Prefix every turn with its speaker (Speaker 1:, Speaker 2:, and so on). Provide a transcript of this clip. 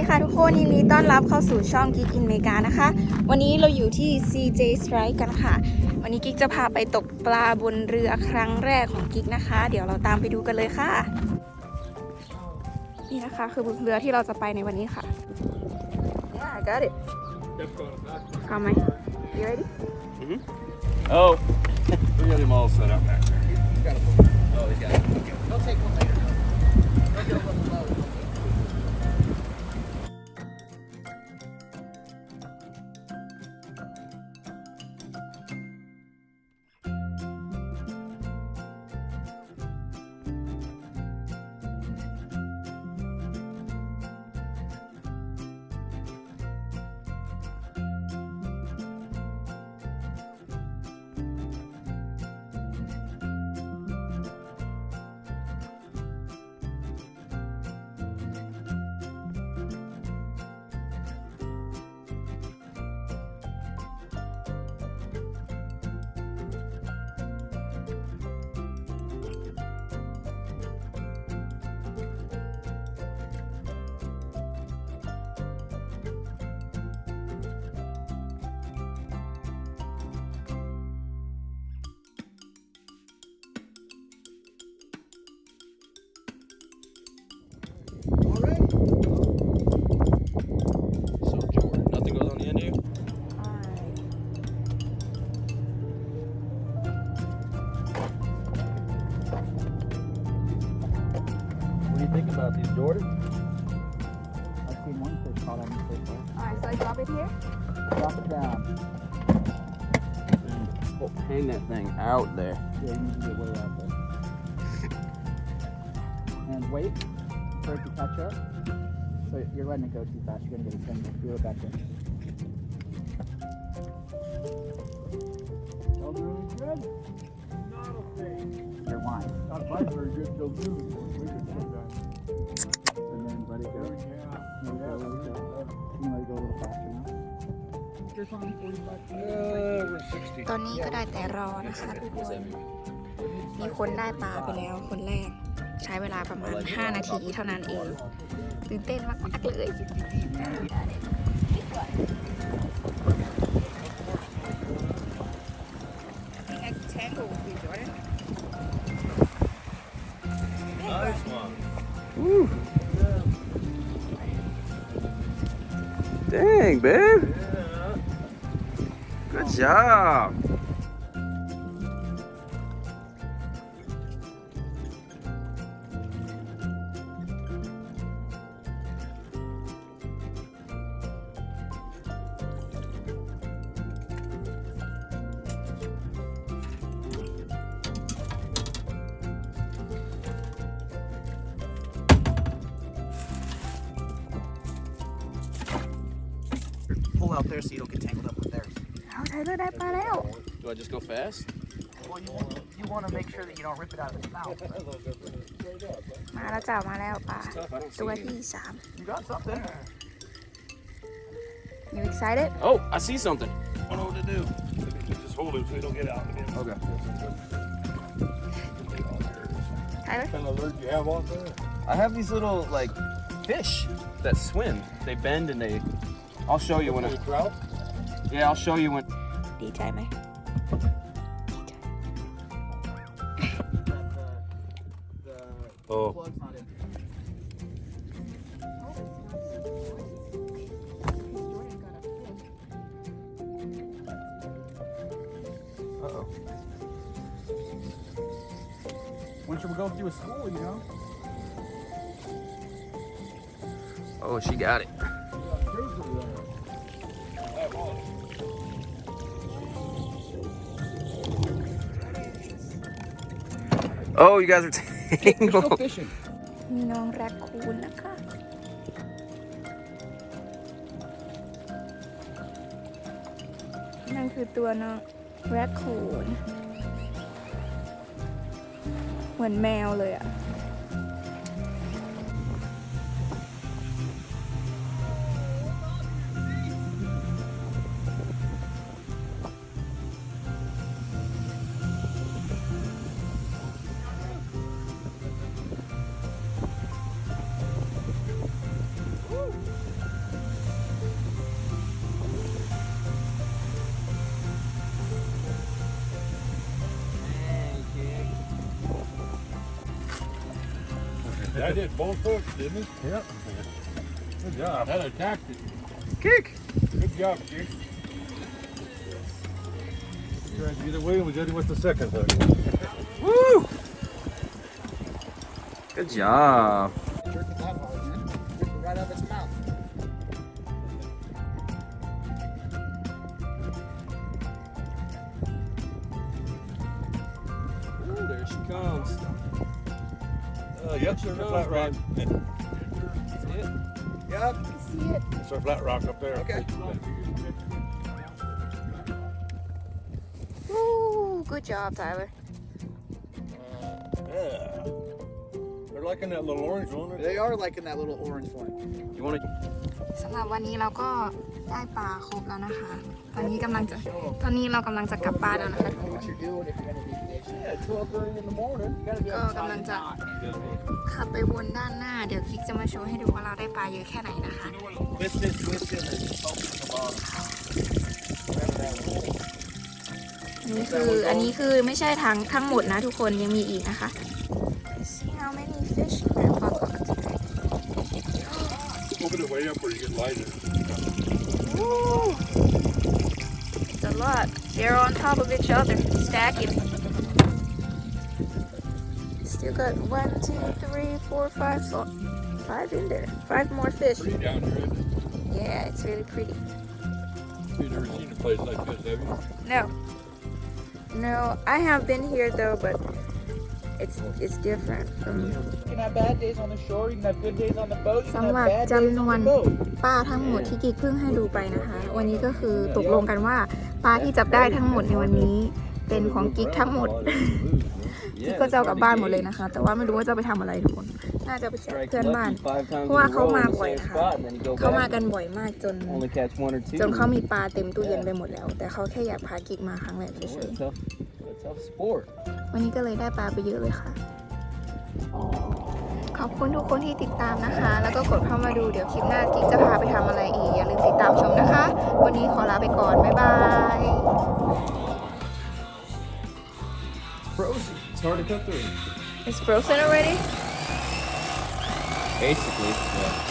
Speaker 1: ดีค่ะทุกคนยินดีต้อนรับเข้าสู่ช่องกิ๊กอินเมกานะคะ วันนี้เราอยู่ที่ CJ Strike กันค่ะ วันนี้กิ๊กจะพาไปตกปลาบนเรือครั้งแรกของกิ๊กนะคะ เดี๋ยวเราตามไปดูกันเลยค่ะ นี่นะคะ คือเรือที่เราจะไปในวันนี้ค่ะ Yeah I got it เอาไหม You ready
Speaker 2: Oh, we got him all set up back there. Oh, he's got it. So, do you think about these, Jordan?
Speaker 3: I've seen one fish caught on this so far.
Speaker 1: Alright so I drop it here
Speaker 3: Drop it down. Mm.
Speaker 2: Oh, hang that thing out there.
Speaker 3: Yeah, you need to get way out there. And wait for it to catch up. So you're letting it go too fast. You're gonna get a single. Reel it back in.
Speaker 4: Y'all doing good? Not a thing.
Speaker 3: Your line.
Speaker 4: Not quite very good till noon.
Speaker 1: ตอนนี้ก็ได้แต่รอนะคะทุกคนมีคนได้ปลาไปแล้วคนแรก ใช้เวลาประมาณ 5 นาทีเท่านั้นเอง ตื่นเต้นมากๆเลย
Speaker 2: Babe. Good job.
Speaker 3: there so you don't get tangled up with theirs.
Speaker 1: เอาไทเลอร์ได้ปลาแล้ว
Speaker 2: Do I just go fast?
Speaker 3: Well, you want, you want to make sure that you don't rip it out of its mouth.
Speaker 1: มาแล้วจ้ามาแล้วปลา
Speaker 2: Tough. I don't
Speaker 1: ตัว
Speaker 2: see
Speaker 1: ที่
Speaker 2: it.
Speaker 1: สาม
Speaker 3: You got something?
Speaker 1: You excited
Speaker 2: Oh, I see something.
Speaker 4: I know what to do. Just hold him so he don't get out again.
Speaker 2: Okay.
Speaker 1: Tyler
Speaker 4: What kind of alert you have off there?
Speaker 2: I have these little like fish that swim. They bend and they. I'll show you when
Speaker 4: it.
Speaker 2: Yeah, I'll show you when.
Speaker 1: D
Speaker 3: timer.
Speaker 2: Oh. Uh-oh. When
Speaker 3: should we go through a school, you know?
Speaker 2: Oh, she got it. Oh, you guys are tangled.
Speaker 3: fishing.
Speaker 1: มีน้องแรคคูนนะคะ นั่นคือตัวน้องแรคคูน เหมือนแมวเลยอะ
Speaker 4: I did both hooks, didn't it? Yep. Good job. That attacked it.
Speaker 1: Kick.
Speaker 4: Good job, Chief. Tried to get away and we got him with the second hook.
Speaker 1: Woo! Good job.
Speaker 3: Jerk it that hard, man. Right out of its mouth.
Speaker 4: Ooh, there she comes. Uh, yep, there's a flat rock. See it?
Speaker 3: Yep.
Speaker 1: See it?
Speaker 4: It's our flat rock up there.
Speaker 3: Okay.
Speaker 1: Woo! Good job, Tyler.
Speaker 4: Yeah. They're liking that little orange one.
Speaker 3: They are liking that little orange one.
Speaker 4: You want to? ำ
Speaker 1: หรับวันนี้เราก็ได้ปลาครบแล้วนะคะ ตอนนี้กำลังจะ ตอนนี้เรากำลังจะกลับบ้านแล้วนะคะก็กำลังจะขับไปวนด้านหน้า เดี๋ยวคลิกจะมาโชว์ให้ดูว่าเราได้ปลาเยอะแค่ไหนนะคะ นี่คืออันนี้คือไม่ใช่ทั้งทั้งหมดนะทุกคนยังมีอีกนะคะ See how many fish
Speaker 4: way up where you get lighter.
Speaker 1: Woo! It's a lot. They're on top of each other, stacking. Still got one, two, three, four, five, so five in there. Five more fish.
Speaker 4: Pretty down it?
Speaker 1: Yeah, it's really pretty.
Speaker 4: You've never seen a place like this, have you?
Speaker 1: No. No, I have been here though, but it's it's different from
Speaker 3: You can have bad days on the shore. You can have good days on the boat. You can
Speaker 1: สำ
Speaker 3: have
Speaker 1: หรับ
Speaker 3: bad days
Speaker 1: จำนวน
Speaker 3: on the boat.
Speaker 1: ปลาทั้งหมดที่กิ๊กเพิ่งให้ดูไปนะคะ วันนี้ก็คือตกลงกันว่าปลาที่จับได้ทั้งหมดในวันนี้ เป็นของกิ๊กทั้งหมด กิ๊กก็จะเอากลับบ้านหมดเลยนะคะ แต่ว่าไม่รู้ว่าจะไปทำอะไรทุกคน น่าจะไปแจกเพื่อนบ้าน เพราะว่าเขามาบ่อยค่ะเขามากันบ่อยมากจน
Speaker 2: Only catch one or two.
Speaker 1: จนเขามีปลาเต็มตู้เย็นไปหมดแล้ว แต่เขาแค่อยากพากิ๊กมาครั้งแรก
Speaker 2: It's
Speaker 1: เฉ
Speaker 2: a
Speaker 1: ย
Speaker 2: tough, a tough sport.
Speaker 1: ๆวันนี้ก็เลยได้ปลาไปเยอะเลยค่ะขอบคุณทุกคนที่ติดตามนะคะ แล้วก็กดเข้ามาดูเดี๋ยวคลิปหน้ากิ๊กจะพาไปทำอะไรอีก อย่าลืมติดตามชมนะคะ วันนี้ขอลาไปก่อน บ๊ายบาย
Speaker 2: Frozen. It's hard to cut through.
Speaker 1: It's frozen already?
Speaker 2: Basically, yeah.